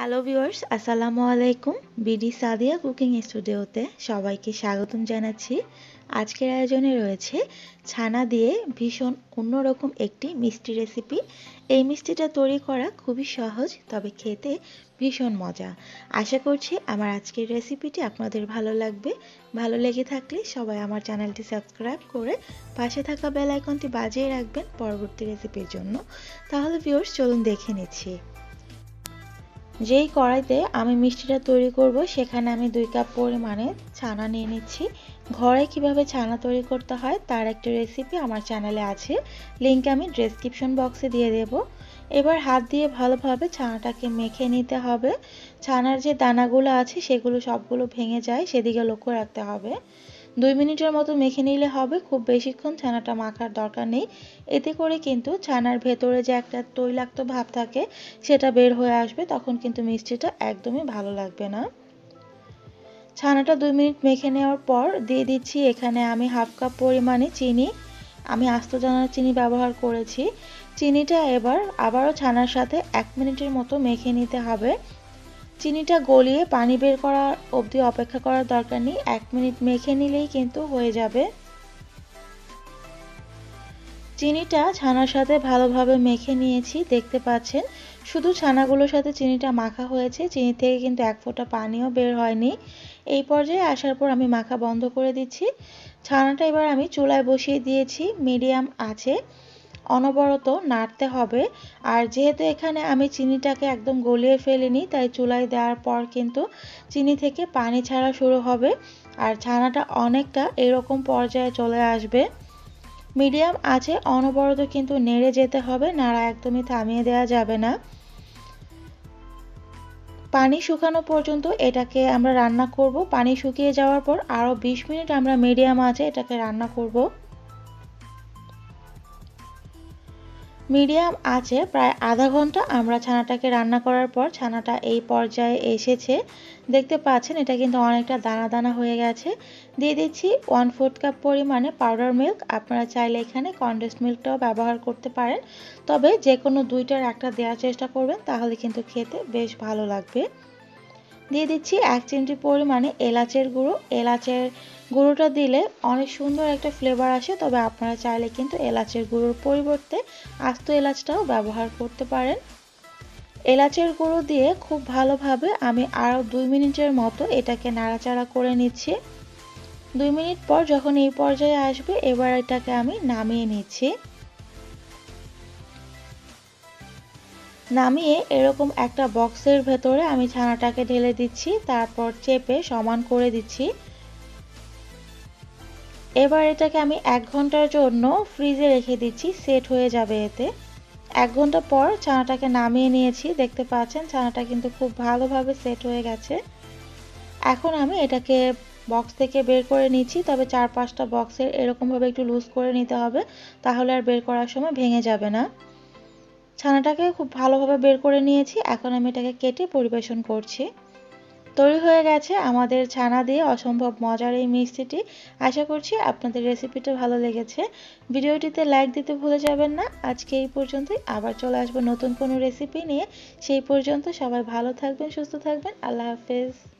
Hello viewers আসসালামু আলাইকুম BD Sadia cooking স্টুডিওতে সবাইকে স্বাগতম জানাচ্ছি। আজকের আয়োজনে রয়েছে ছানা দিয়ে ভীষণ অন্যরকম একটি মিষ্টি রেসিপি এই মিষ্টিটা তৈরি করা খুবই সহজ, তবে খেতে ভীষণ মজা। আশা করছি আমার আজকের রেসিপিটি আপনাদের ভালো লাগবে। ভালো লেগে থাকলে সবাই আমার চ্যানেলটি সাবস্ক্রাইব করে পাশে থাকা বেল আইকনটি বাজিয়ে রাখবেন পরবর্তী রেসিপির জন্য। তাহলে ভিউয়ার্স চলুন দেখে নিচ্ছি। যেই কড়াইতে আমি মিষ্টিটা তৈরি করব, সেখানে আমি দুই কাপ পরিমাণে ছানা নিয়ে নিচ্ছি। ঘরে কীভাবে ছানা তৈরি করতে হয়, তার একটা রেসিপি আমার চ্যানেলে আছে। লিঙ্ক আমি ডেসক্রিপশন বক্সে দিয়ে দেব। এবার হাত দিয়ে ভালোভাবে ছানাটাকে মেখে নিতে হবে। ছানার যে দানাগুলো আছে, সেগুলো সবগুলো ভেঙে যায়, সেদিকে লক্ষ্য রাখতে হবে। দুই মিনিটের মতো মেখে নিলে হবে, খুব বেশিক্ষণ ছানাটা মাখার দরকার নেই। এতে করে কিন্তু ছানার ভেতরে যে একটা তৈলাক্ত ভাব থাকে, সেটা বের হয়ে আসবে, তখন কিন্তু মিষ্টিটা একদমই ভালো লাগবে না। ছানাটা দুই মিনিট মেখে নেওয়ার পর দিয়ে দিচ্ছি এখানে আমি হাফ কাপ পরিমাণে চিনি। আমি আস্ত জানার চিনি ব্যবহার করেছি। চিনিটা এবার আবারও ছানার সাথে এক মিনিটের মতো মেখে নিতে হবে। চিনিটা গলিয়ে পানি বের করার অবধি অপেক্ষা করার দরকার নেই। এক মিনিট মেখে নিলেই কিন্তু হয়ে যাবে। চিনিটা ছানার সাথে ভালোভাবে মেখে নিয়েছি, দেখতে পাচ্ছেন। শুধু ছানাগুলোর সাথে চিনিটা মাখা হয়েছে, চিনি থেকে কিন্তু এক ফোঁটা পানিও বের হয়নি। এই পর্যায়ে আসার পর আমি মাখা বন্ধ করে দিচ্ছি। ছানাটা এবার আমি চুলায় বসিয়ে দিয়েছি, মিডিয়াম আছে। অনবরত নাড়তে হবে। আর যেহেতু এখানে আমি চিনিটাকে একদম গলিয়ে ফেলিনি, তাই চুলায় দেওয়ার পর কিন্তু চিনি থেকে পানি ছাড়া শুরু হবে। আর ছানাটা অনেকটা এরকম পর্যায়ে চলে আসবে। মিডিয়াম আছে, অনবরত কিন্তু নেড়ে যেতে হবে, নাড়া একদমই থামিয়ে দেওয়া যাবে না। পানি শুকানো পর্যন্ত এটাকে আমরা রান্না করব। পানি শুকিয়ে যাওয়ার পর আরও বিশ মিনিট আমরা মিডিয়াম আছে এটাকে রান্না করব। মিডিয়াম আছে, প্রায় আধা ঘণ্টা আমরা ছানাটাকে রান্না করার পর ছানাটা এই পর্যায়ে এসেছে। দেখতে পাচ্ছেন, এটা কিন্তু অনেকটা দানা দানা হয়ে গেছে। দিয়ে দিচ্ছি ওয়ান ফোর্থ কাপ পরিমাণে পাউডার মিল্ক আপনারা চাইলে এখানে কন্ডেন্স মিল্কটাও ব্যবহার করতে পারেন। তবে যে কোনো দুইটার একটা দেওয়ার চেষ্টা করবেন, তাহলে কিন্তু খেতে বেশ ভালো লাগবে। দিয়ে দিচ্ছি এক চিমটি পরিমাণে এলাচের গুঁড়ো। এলাচের গুঁড়োটা দিলে অনেক সুন্দর একটা ফ্লেভার আসে, তবে আপনারা চাইলে কিন্তু এলাচের গুঁড়োর পরিবর্তে আস্ত এলাচটাও ব্যবহার করতে পারেন। এলাচের গুঁড়ো দিয়ে খুব ভালোভাবে আমি আরও দুই মিনিটের মতো এটাকে নাড়াচাড়া করে নিচ্ছি। দুই মিনিট পর যখন এই পর্যায়ে আসবে, এবার এটাকে আমি নামিয়ে নিচ্ছি। নামিয়ে এরকম একটা বক্সের ভেতরে আমি ছানাটাকে ঢেলে দিচ্ছি, তারপর চেপে সমান করে দিচ্ছি। এবার এটাকে আমি এক ঘণ্টার জন্য ফ্রিজে রেখে দিচ্ছি, সেট হয়ে যাবে এতে। এক ঘণ্টা পর ছানাটাকে নামিয়ে নিয়েছি, দেখতে পাচ্ছেন ছানাটা কিন্তু খুব ভালোভাবে সেট হয়ে গেছে। এখন আমি এটাকে বক্স থেকে বের করে নিচ্ছি, তবে চার পাঁচটা বক্সের এরকমভাবে একটু লুজ করে নিতে হবে, তাহলে আর বের করার সময় ভেঙে যাবে না। ছানাটাকে খুব ভালোভাবে বের করে নিয়েছি, এখন আমি এটাকে কেটে পরিবেশন করছি। তৈরি হয়ে গেছে আমাদের ছানা দিয়ে অসম্ভব মজার এই মিষ্টিটি। আশা করছি আপনাদের রেসিপিটা ভালো লেগেছে। ভিডিওটিতে লাইক দিতে ভুলে যাবেন না। আজকে এই পর্যন্তই। আবার চলে আসব নতুন কোনো রেসিপি নিয়ে। সেই পর্যন্ত সবাই ভালো থাকবেন, সুস্থ থাকবেন। আল্লাহ হাফেজ।